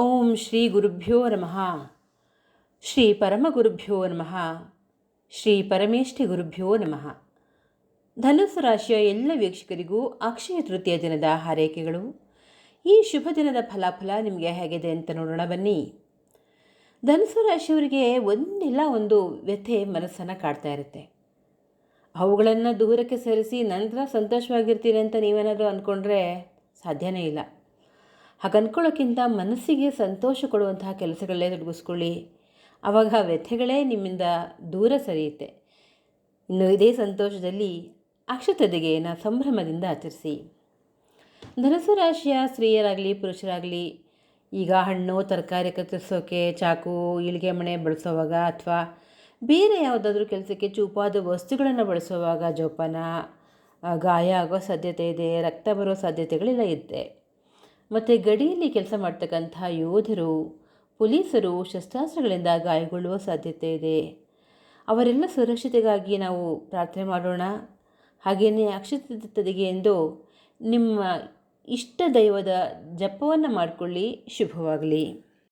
ಓಂ ಶ್ರೀ ಗುರುಭ್ಯೋ ನಮಃ. ಶ್ರೀ ಪರಮಗುರುಭ್ಯೋ ನಮಃ. ಶ್ರೀ ಪರಮೇಷ್ಠಿ ಗುರುಭ್ಯೋ ನಮಃ. ಧನುಸ್ಸು ರಾಶಿಯ ಎಲ್ಲ ವೀಕ್ಷಕರಿಗೂ ಅಕ್ಷಯ ತೃತೀಯ ದಿನದ ಹಾರೈಕೆಗಳು. ಈ ಶುಭ ದಿನದ ಫಲಾಫಲ ನಿಮಗೆ ಹೇಗಿದೆ ಅಂತ ನೋಡೋಣ ಬನ್ನಿ. ಧನುಸು ರಾಶಿಯವರಿಗೆ ಒಂದಿಲ್ಲ ಒಂದು ವ್ಯಥೆ ಮನಸ್ಸನ್ನು ಕಾಡ್ತಾ ಇರುತ್ತೆ. ಅವುಗಳನ್ನು ದೂರಕ್ಕೆ ಸರಿಸಿ ನಂತರ ಸಂತೋಷವಾಗಿರ್ತೀನಿ ಅಂತ ನೀವೇನಾದರೂ ಅಂದ್ಕೊಂಡ್ರೆ ಸಾಧ್ಯನೇ ಇಲ್ಲ. ಹಾಗೆ ಅಂದ್ಕೊಳ್ಳೋಕ್ಕಿಂತ ಮನಸ್ಸಿಗೆ ಸಂತೋಷ ಕೊಡುವಂತಹ ಕೆಲಸಗಳಲ್ಲೇ ತೊಡಗಿಸ್ಕೊಳ್ಳಿ. ಆವಾಗ ವ್ಯಥೆಗಳೇ ನಿಮ್ಮಿಂದ ದೂರ ಸರಿಯುತ್ತೆ. ಇನ್ನು ಇದೇ ಸಂತೋಷದಲ್ಲಿ ಅಕ್ಷತದಿಗೆಯನ್ನು ಸಂಭ್ರಮದಿಂದ ಆಚರಿಸಿ. ಧನಸು ರಾಶಿಯ ಸ್ತ್ರೀಯರಾಗಲಿ, ಪುರುಷರಾಗಲಿ, ಈಗ ಹಣ್ಣು, ತರಕಾರಿ ಕತ್ತರಿಸೋಕೆ, ಚಾಕು, ಇಳಿಗೆ ಮಣೆ ಬಳಸೋವಾಗ ಅಥವಾ ಬೇರೆ ಯಾವುದಾದ್ರೂ ಕೆಲಸಕ್ಕೆ ಚೂಪಾದ ವಸ್ತುಗಳನ್ನು ಬಳಸುವಾಗ ಜೋಪಾನ ಗಾಯ ಆಗೋ ಸಾಧ್ಯತೆ ಇದೆ, ರಕ್ತ ಬರೋ ಸಾಧ್ಯತೆಗಳೆಲ್ಲ ಇದೆ ಮತ್ತು ಗಡಿಯಲ್ಲಿ ಕೆಲಸ ಮಾಡ್ತಕ್ಕಂಥ ಯೋಧರು, ಪೊಲೀಸರು ಶಸ್ತ್ರಾಸ್ತ್ರಗಳಿಂದ ಗಾಯಗೊಳ್ಳುವ ಸಾಧ್ಯತೆ ಇದೆ. ಅವರೆಲ್ಲ ಸುರಕ್ಷತೆಗಾಗಿ ನಾವು ಪ್ರಾರ್ಥನೆ ಮಾಡೋಣ. ಹಾಗೆಯೇ ಅಕ್ಷತದಿಗೆ ಎಂದು ನಿಮ್ಮ ಇಷ್ಟ ದೈವದ ಜಪವನ್ನು ಮಾಡಿಕೊಳ್ಳಿ. ಶುಭವಾಗಲಿ.